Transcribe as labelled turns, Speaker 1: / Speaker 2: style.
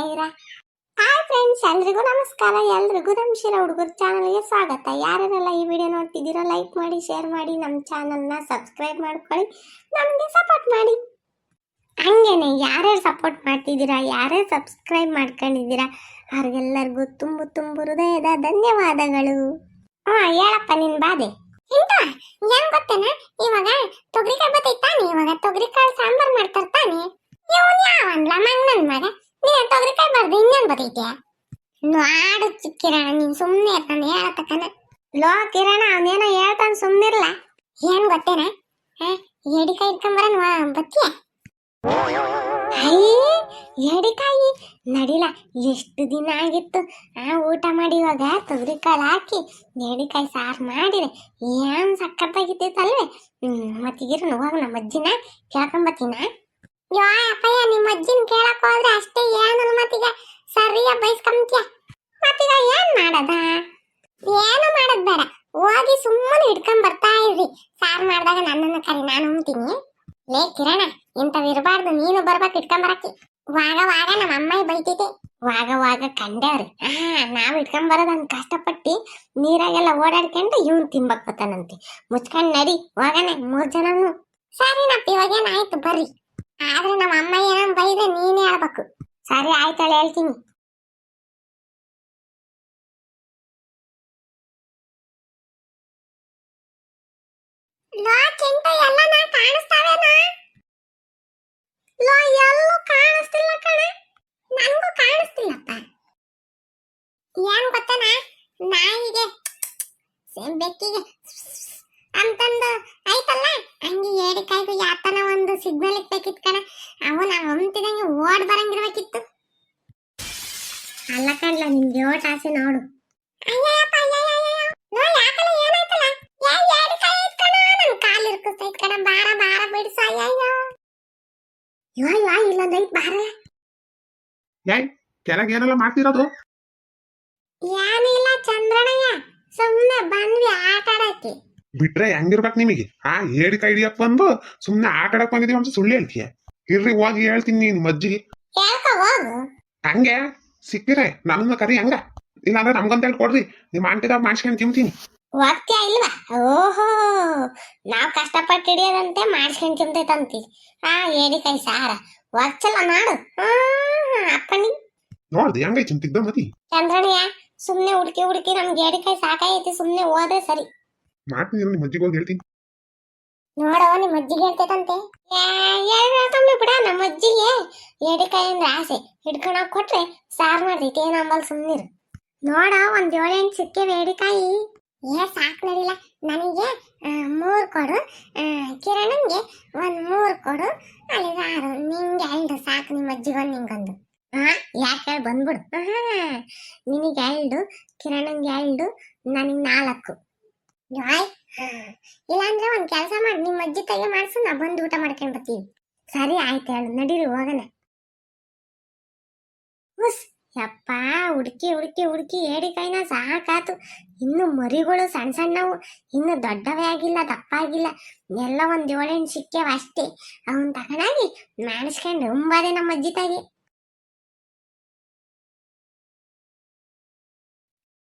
Speaker 1: ಏರ hi friends ಎಲ್ರಿಗೂ ನಮಸ್ಕಾರ. ಎಲ್ರಿಗೂ ನಮ್ಮ ಶಿರ ಹುಡುಗರ ಚಾನಲ್ಗೆ ಸ್ವಾಗತ. ಯಾರೆಲ್ಲ ಈ ವಿಡಿಯೋ ನೋಡ್ತಿದ್ದೀರೋ ಲೈಕ್ ಮಾಡಿ ಶೇರ್ ಮಾಡಿ ನಮ್ಮ ಚಾನಲ್ನ ಸಬ್ಸ್ಕ್ರೈಬ್ ಮಾಡ್ಕೊಳ್ಳಿ. ನಮಗೆ ಸಪೋರ್ಟ್ ಮಾಡಿ. ಹಂಗೇನೆ, ಯಾರ್ಯಾರು ಸಪೋರ್ಟ್ ಮಾಡ್ತಿದ್ದೀರಾ, ಯಾರ್ಯಾರು ಸಬ್ಸ್ಕ್ರೈಬ್ ಮಾಡ್ಕೊಂಡಿದ್ದೀರಾ, ಅವ್ರಿಗೆಲ್ಲರಿಗೂ ತುಂಬು ತುಂಬು ಹೃದಯದ ಧನ್ಯವಾದಗಳು. ಹಾ, ಹೇಳಪ್ಪ, ನಿನ್ ಬಾಧೆ. ಇಂತ ಏನ್ ಗೊತ್ತೇನ? ಇವಾಗ ತೊಗರಿಕಾಯಿ ಬತ್ತೈತಾನೆ ಇವಾಗ ತೊಗರಿಕಾಳು ಸಾಂಬಾರ್ ಮಾಡ್ತಾರ ತೊಗರಿಕಾಯಿ ಬರ್ದು ಇನ್ನೇನ್ ಬತ್ತೈತೆ ಆಡು ಕಿರಣ, ನೀನ್ ಸುಮ್ನೆ ಇರ್ತಾನೆ ಹೇಳತಕ್ಕನ. ಲೋ ಕಿರಣ, ಅವನೇನೋ ಹೇಳ್ತಾನ ಸುಮ್ನಿರ್ಲ ಏನ್ ಗೊತ್ತೇನ? ಎಡಿಕಾಯಿ ಇಟ್ಕೊಂಬರನ್ ಬತ್ತಿಯ? ಎಡಿಕಾಯಿ, ನಡಿಲ, ಎಷ್ಟು ದಿನ ಆಗಿತ್ತು? ಆ ಊಟ ಮಾಡಿ ಇವಾಗ ತೊಗರಿಕಾಳು ಹಾಕಿ, ಎಡಿಕಾಯಿ ಸಾರು ಮಾಡಿದೆ ಏನ್ ಸಕ್ಕತ್ತಾಗಿತ್ತಲ್ವೇ ಮತ್ತೀಗಿರು ಹೋಗ ನಮ್ಮ ಅಜ್ಜಿನ ಕೇಳ್ಕೊಂಬತ್ತೀನ ಯೋ, ಅಪ್ಪಯ್ಯ, ನಿಮ್ಮ ಅಜ್ಜಿನ ಕೇಳಕ್ ಹೋದ್ರೆ ಅಷ್ಟೇ ಏನು ಮತ್ತೀಗ ಸರಿಯ ಬೈಸ್ಕೊಂತೀಯ? ಮತ್ತೀಗ ಏನ್ ಮಾಡದ? ಏನು ಮಾಡದ್ ಬೇಡ. ಹೋಗಿ ಸುಮ್ಮನೆ ಹಿಡ್ಕೊಂಡ್ ಬರ್ತಾ ಇರ್ರಿ. ಸಾರ್ ಮಾಡಿದಾಗ ನನ್ನನ್ನ ಕರಿ, ನಾನು ಉಣ್ತೀನಿ. ಲೇ, ಕಿರಣ, ಇಂಥವ್ ಇರಬಾರ್ದು. ನೀನು ಬರ್ಬೇಕು ಇಟ್ಕೊಂಡ್ ಬರಕ್ಕೆ. ವಾಗ ವಾಗ ನಮ್ಮ ಅಮ್ಮ ಬೈತೈತೆ ವಾಗ ವಾಗ ಕಂಡವ್ರಿ ಹಾ ನಾವ್ ಇಟ್ಕೊಂಡ್ ಬರೋದನ್ ಕಷ್ಟಪಟ್ಟು ನೀರಾಗೆಲ್ಲ ಓಡಾಡ್ಕೊಂಡು ಇವನ್ ತಿಂಬಕ್ ಬತ್ತಾನಂತೆ. ಮುಚ್ಕೊಂಡ್ ನಡಿ ಹೋಗನೆ ಮೂರ್ ಜನನು. ಸರಿ ಸರಿನಪ್ಪ ಇವಾಗೇನಾಯ್ತು ಬರ್ರಿ. ಆದ್ರೆ ನಮ್ಮ ಅಮ್ಮ ಏನೋ ಬೈದ್ರೆ ನೀನೇ ಹೇಳ್ಬೇಕು. ಸರಿ ಆಯ್ತಾಳೆ, ಹೇಳ್ತೀನಿ. ಲೋ ಕೆಂಟ ಎಲ್ಲ ನಾ ಕಾಣಿಸ್ತಾವೇನಾ? ಲೋ, ಎಲ್ಲೂ ಕಾಣಿಸ್ತಿಲ್ಲ ಕಣ. ನನಗೂ ಕಾಣಿಸ್ತಿಲ್ಲಪ್ಪ. ಬೆಕ್ಕಿಗೆ ಅಯ್ಯಯ್ಯೋ ಕಣ್ಲ ಯೋ ಇಲ್ಲೊಂದೈತ್ ಬಾರ
Speaker 2: ನೋಡು ಕೆಳಗೆ ಏನೆಲ್ಲ ಮಾಡ್ತಿರೋದು?
Speaker 1: ಏನಿಲ್ಲ ಚಂದ್ರಣ್ಣಯ್ಯ ಸುಮ್ನೆ ಬಂದ್ವಿ ಆಟ ಆಡಕ್ಕೆ.
Speaker 2: ಬಿಟ್ರೆ ಹೆಂಗಿರ್ಬೇಕು ನಿಮಗೆ? ಆ ಏಡಿ ಕೈ ಹಿಡಿಯಕ್ ಬಂದು ಸುಮ್ನೆ ಆಟ ಆಡಕ್ ಬಂದಿದೀವಿ ಅಂತ ಸುಳ್ಳು ಹೇಳ್ತೀಯ? ಇರ್ರಿ ಹೋಗಿ ಹೇಳ್ತೀನಿ ನೀನ್ ಮಜ್ಜಿಗೆ.
Speaker 1: ಹಂಗೆ?
Speaker 2: ಸಿಕ್ಕಿರೆ ನನ್ನ ಕರಿ ಹಂಗ ಇಲ್ಲಾಂದ್ರೆ ನಮ್ಗಂತ ಹೇಳಿ ಕೊಡ್ರಿ. ನಿಮ್ ಆಂಟಿದಾಗ ಮಾಡ್ಸ್ಕೊಂಡು ತಿಂತೀನಿ.
Speaker 1: ವಾಕ್ಯ ಇಲ್ವಾ? ಓಹೋ ನಾವ್ ಕಷ್ಟಪಟ್ಟು ಹಿಡಿಯೋದಂತೆ ಮಾಡ್ಸ್ಕೊಂಡ್ ತಿಂತೈತಂತಿ. ಆ ಏಡಿಕಾಯಿ ಸಾರ. ನಾಡು ಹ್ಮ್ ಅಪ್ಪಣಿ.
Speaker 2: ನೋಡ್ದಿ ಹೆಂಗೈ ಚಿಂತಿದ್ದ ಮತಿ
Speaker 1: ಚಂದ್ರಣ್ಣಯ್ಯ ಸುಮ್ನೆ ಹುಡುಕಿ ಹುಡುಕಿ ನಮ್ಗೆ ಕೈ ಸಾಕಾಗೈತಿ ಸುಮ್ಮನೆ ಹೋದ್ರೆ ಸರಿ.
Speaker 2: ಮಾಡ್ತೀನಿ ಇರು, ನಿಮ್ ಮಜ್ಜಿಗೆ ಹೋಗಿ ಹೇಳ್ತೀನಿ.
Speaker 1: ನೋಡವ ನಿಮ್ಮ ಅಜ್ಜಿಗೆ ಹೇಳ್ತೈತಂತೆ. ಹೇಳ್ಬೇಕಮ್ಮಿ ಬಿಡ, ನಮ್ಮ ಅಜ್ಜಿಗೆ ಏಡಿಕಾಯಿ ಅಂದ್ರೆ ಆಸೆ. ಹಿಡ್ಕೊಂಡೋಗ್ ಕೊಟ್ರೆ ಸಾರು ಮಾಡ್ತೈತಿ ಏನಂಬಲ್ ಸುಮ್ಮನಿರು ನೋಡ, ಒಂದ್ ಏಳೆಂಟು ಸಿಕ್ಕೇವೆ ಏಡಿಕಾಯಿ ಏ, ಸಾಕು ನಡಿಲ್ಲ ನನಗೆ ಮೂರು ಕೊಡು. ಕಿರಣನ್ಗೆ ಒಂದ್ ಮೂರ್ ಕೊಡು. ಅಲ್ಲಿಗೆ ಆರು ನಿಂಗೆ ಎರಡು, ಸಾಕು ನಿಮ್ಮ ಅಜ್ಜಿಗೊಂದು ನಿಂಗೊಂದು. ಹಾ ಯಾಕೆ ಬಂದ್ಬಿಡು. ನಿನಗೆ ಎರಡು, ಕಿರಣಂಗೆ ಎರಡು, ನನಗೆ ನಾಲ್ಕು. ಯಾಯ್ ಇಲ್ಲಾಂದ್ರೆ ಒಂದ್ ಕೆಲಸ ಮಾಡಿ ನಿಮ್ಮ ಅಜ್ಜಿ ಕೈಗೆ ಮಾಡ್ಸು, ನಾ ಬಂದು ಊಟ ಮಾಡ್ಕೊಂಡ್ ಬರ್ತೀವಿ ಸರಿ ಆಯ್ತು ಹೇಳು, ನಡೀರಿ ಹೋಗೋಣ. ಉಸ್, ಯಪ್ಪ, ಹುಡುಕಿ ಹುಡುಕಿ ಹುಡುಕಿ ಏಡಿಕಾಯಿನ ಸಾಕಾತು. ಇನ್ನು ಮರಿಗಳು ಸಣ್ಣ ಸಣ್ಣವು, ಇನ್ನು ದೊಡ್ಡವೇ ಆಗಿಲ್ಲ, ದಪ್ಪ ಆಗಿಲ್ಲ. ಎಲ್ಲ ಒಂದ್ ಏಳೆಂಟು ಸಿಕ್ಕೇವ ಅಷ್ಟೇ. ಅವನ್ ತಗೊಂಡಾಗಿ ಮಾಡಿಸ್ಕೊಂಡು, ಉಂಬಾದೆ ನಮ್ಮ ಅಜ್ಜಿ ತಾಗಿ